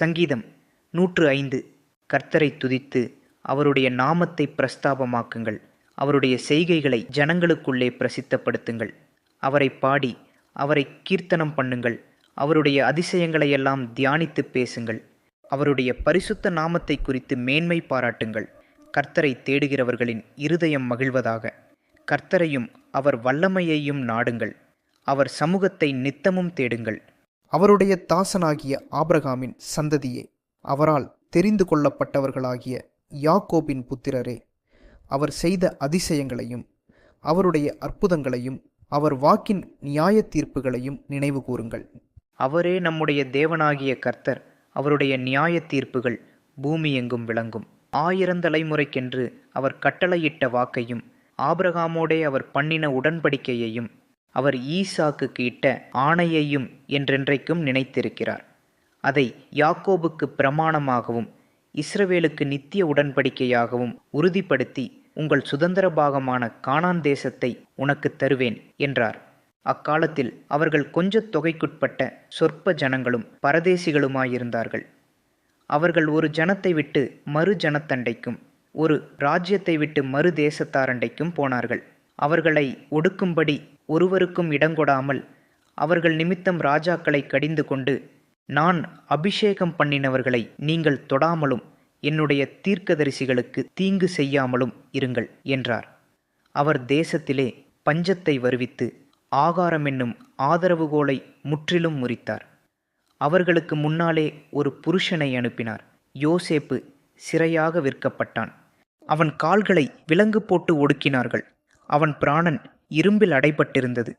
சங்கீதம் நூற்று ஐந்து. கர்த்தரை துதித்து அவருடைய நாமத்தை பிரஸ்தாபமாக்குங்கள். அவருடைய செய்கைகளை ஜனங்களுக்குள்ளே பிரசித்தப்படுத்துங்கள். அவரை பாடி அவரை கீர்த்தனம் பண்ணுங்கள். அவருடைய அதிசயங்களையெல்லாம் தியானித்து பேசுங்கள். அவருடைய பரிசுத்த நாமத்தை குறித்து மேன்மை பாராட்டுங்கள். கர்த்தரை தேடுகிறவர்களின் இருதயம் மகிழ்வதாக. கர்த்தரையும் அவர் வல்லமையையும் நாடுங்கள். அவர் சமூகத்தை நித்தமும் தேடுங்கள். அவருடைய தாசனாகிய ஆபிரகாமின் சந்ததியே அவரால் தெரிந்து கொள்ளப்பட்டவர்களாகிய யாக்கோபின் புத்திரரே அவர் செய்த அதிசயங்களையும் அவருடைய அற்புதங்களையும் அவர் வாக்கின் நியாய தீர்ப்புகளையும் நினைவு கூறுங்கள். அவரே நம்முடைய தேவனாகிய கர்த்தர் அவருடைய நியாய தீர்ப்புகள் பூமி எங்கும் விளங்கும் ஆயிரந்தலைமுறைக்கென்று அவர் கட்டளையிட்ட வாக்கையும் ஆபிரகாமோடே அவர் பண்ணின உடன்படிக்கையையும் அவர் ஈசாக்கு இட்ட ஆணையையும் என்றென்றைக்கும் நினைத்திருக்கிறார். அதை யாக்கோபுக்கு பிரமாணமாகவும் இஸ்ரவேலுக்கு நித்திய உடன்படிக்கையாகவும் உறுதிப்படுத்தி உங்கள் சுதந்திர பாகமான கானான் தேசத்தை உனக்கு தருவேன் என்றார். அக்காலத்தில் அவர்கள் கொஞ்ச தொகைக்குட்பட்ட சொற்ப ஜனங்களும் பரதேசிகளுமாயிருந்தார்கள். அவர்கள் ஒரு ஜனத்தை விட்டு மறு ஜனத்தண்டைக்கும் ஒரு ராஜ்யத்தை விட்டு மறு தேசத்தாரண்டைக்கும் போனார்கள். அவர்களை ஒடுக்கும்படி ஒருவருக்கும் இடங்கொடாமல் அவர்கள் நிமித்தம் ராஜாக்களை கடிந்து கொண்டு நான் அபிஷேகம் பண்ணினவர்களை நீங்கள் தொடாமலும் என்னுடைய தீர்க்கதரிசிகளுக்கு தீங்கு செய்யாமலும் இருங்கள் என்றார். அவர் தேசத்திலே பஞ்சத்தை வருவித்து ஆகாரம் என்னும் ஆதரவுகோலை முற்றிலும் முறித்தார். அவர்களுக்கு முன்னாலே ஒரு புருஷனை அனுப்பினார். யோசேப்பு சிறையாக விற்கப்பட்டான். அவன் கால்களை விலங்கு போட்டு ஒடுக்கினார்கள். அவன் பிராணன் இரும்பில் அடைபட்டிருந்தது.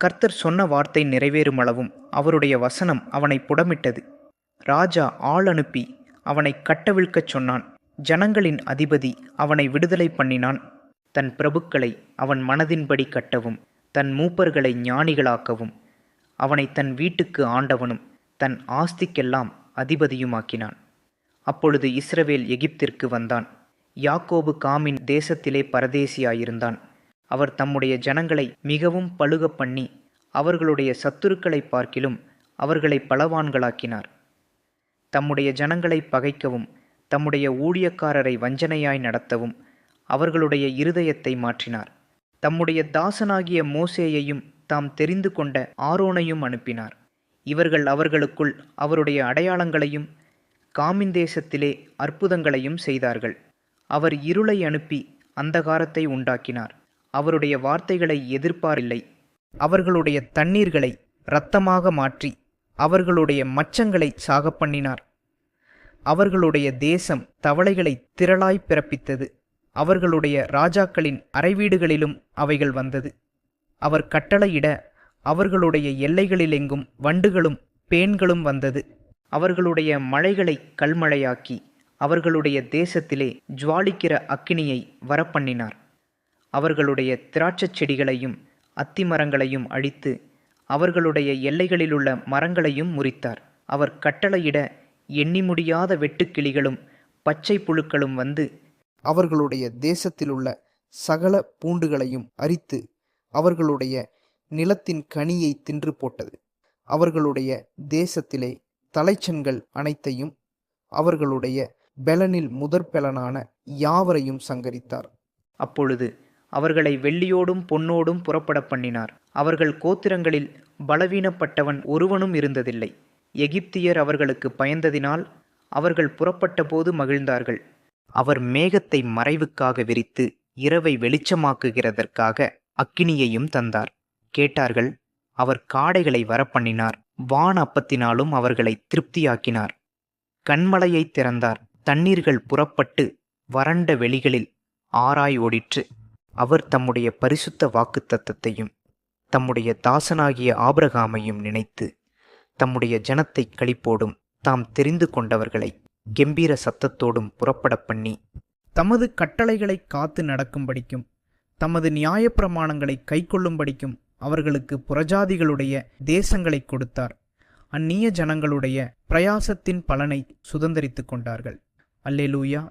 கர்த்தர் சொன்ன வார்த்தை நிறைவேறும் அளவும் அவருடைய வசனம் அவனை புடமிட்டது. ராஜா ஆள் அனுப்பி அவனை கட்டவிழ்க்கச் சொன்னான். ஜனங்களின் அதிபதி அவனை விடுதலை பண்ணினான். தன் பிரபுக்களை அவன் மனதின்படி கட்டவும் தன் மூப்பர்களை ஞானிகளாக்கவும் அவனை தன் வீட்டுக்கு ஆண்டவனும் தன் ஆஸ்திக்கெல்லாம் அதிபதியுமாக்கினான். அப்பொழுது இஸ்ரவேல் எகிப்திற்கு வந்தான். யாக்கோபு காமின் தேசத்திலே பரதேசியாயிருந்தான். அவர் தம்முடைய ஜனங்களை மிகவும் பழுக பண்ணி அவர்களுடைய சத்துருக்களை பார்க்கிலும் அவர்களை பலவான்களாக்கினார். தம்முடைய ஜனங்களை பகைக்கவும் தம்முடைய ஊழியக்காரரை வஞ்சனையாய் நடத்தவும் அவர்களுடைய இருதயத்தை மாற்றினார். தம்முடைய தாசனாகிய மோசேயையும் தாம் தெரிந்து கொண்ட ஆரோனையும் அனுப்பினார். இவர்கள் அவர்களுக்குள் அவருடைய அடையாளங்களையும் காமின் தேசத்திலே அற்புதங்களையும் செய்தார்கள். அவர் இருளை அனுப்பி அந்தகாரத்தை உண்டாக்கினார். அவருடைய வார்த்தைகளை எதிர்ப்பாரில்லை. அவர்களுடைய தண்ணீர்களை இரத்தமாக மாற்றி அவர்களுடைய மச்சங்களை சாகப் பண்ணினார். அவர்களுடைய தேசம் தவளைகளை திரளாய் பிறப்பித்தது. அவர்களுடைய ராஜாக்களின் அறைவீடுகளிலும் அவைகள் வந்தது. அவர் கட்டளையிட அவர்களுடைய எல்லைகளிலெங்கும் வண்டுகளும் பேன்களும் வந்தது. அவர்களுடைய மழைகளை கல்மழையாக்கி அவர்களுடைய தேசத்திலே ஜுவாலிக்கிற அக்கினியை வரப்பண்ணினார். அவர்களுடைய திராட்சைச் செடிகளையும் அத்திமரங்களையும் அழித்து அவர்களுடைய எல்லைகளிலுள்ள மரங்களையும் முறித்தார். அவர் கட்டளையிட எண்ணி முடியாத வெட்டுக்கிளிகளும் பச்சை புழுக்களும் வந்து அவர்களுடைய தேசத்திலுள்ள சகல பூண்டுகளையும் அரித்து அவர்களுடைய நிலத்தின் கனியை தின்று போட்டது. அவர்களுடைய தேசத்திலே தலைச்சன்கள் அனைத்தையும் அவர்களுடைய பெலனில் முதற்பெலனான யாவரையும் சங்கரித்தார். அப்பொழுது அவர்களை வெள்ளியோடும் பொன்னோடும் புறப்பட பண்ணினார். அவர்கள் கோத்திரங்களில் பலவீனப்பட்டவன் ஒருவனும் இருந்ததில்லை. எகிப்தியர் அவர்களுக்கு பயந்ததினால் அவர்கள் புறப்பட்டபோது மகிழ்ந்தார்கள். அவர் மேகத்தை மறைவுக்காக விரித்து இரவை வெளிச்சமாக்குகிறதற்காக அக்கினியையும் தந்தார். கேட்டார்கள் அவர் காடைகளை வரப்பண்ணினார். வான் அப்பத்தினாலும் அவர்களை திருப்தியாக்கினார். கண்மலையை திறந்தார். தண்ணீர்கள் புறப்பட்டு வறண்ட வெளிகளில் ஆராய் ஓடிற்று. அவர் தம்முடைய பரிசுத்த வாக்குத்தத்தத்தையும் தம்முடைய தாசனாகிய ஆபிரகாமையும் நினைத்து தம்முடைய ஜனத்தை களிப்போடும் தாம் தெரிந்து கொண்டவர்களை கெம்பீர சத்தத்தோடும் புறப்பட பண்ணி தமது கட்டளைகளை காத்து நடக்கும்படிக்கும் தமது நியாயப்பிரமாணங்களை கைக்கொள்ளும்படிக்கும் அவர்களுக்கு புறஜாதிகளுடைய தேசங்களை கொடுத்தார். அந்நிய ஜனங்களுடைய பிரயாசத்தின் பலனை சுதந்திரித்து கொண்டார்கள். அல்லேலூயா.